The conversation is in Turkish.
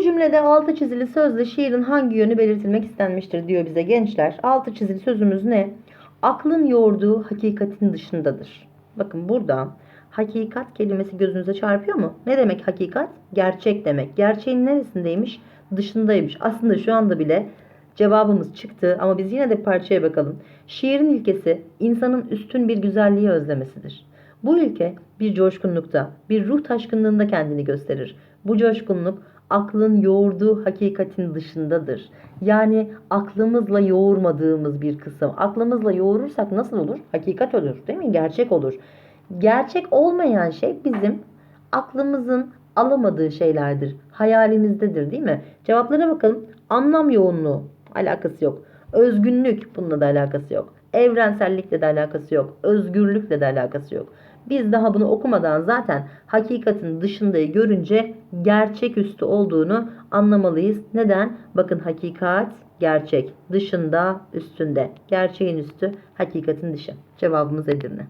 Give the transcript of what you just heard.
Bu cümlede altı çizili sözle şiirin hangi yönü belirtilmek istenmiştir diyor bize gençler. Altı çizili sözümüz ne? Aklın yoğurduğu hakikatin dışındadır. Bakın burada hakikat kelimesi gözünüze çarpıyor mu? Ne demek hakikat? Gerçek demek. Gerçeğin neresindeymiş? Dışındaymış. Aslında şu anda bile cevabımız çıktı ama biz yine de parçaya bakalım. Şiirin ilkesi insanın üstün bir güzelliği özlemesidir. Bu ilke bir coşkunlukta, bir ruh taşkınlığında kendini gösterir. Bu coşkunluk aklın yoğurduğu hakikatin dışındadır. Yani aklımızla yoğurmadığımız bir kısım. Aklımızla yoğurursak nasıl olur? Hakikat olur değil mi? Gerçek olur. Gerçek olmayan şey bizim aklımızın alamadığı şeylerdir. Hayalimizdedir değil mi? Cevaplara bakalım. Anlam yoğunluğu alakası yok. Özgünlük bununla da alakası yok. Evrensellikle de alakası yok. Özgürlükle de alakası yok. Biz daha bunu okumadan zaten hakikatin dışındayı görünce gerçeküstü olduğunu anlamalıyız. Neden? Bakın hakikat gerçek. Dışında, üstünde. Gerçeğin üstü, hakikatin dışı. Cevabımız Edirne.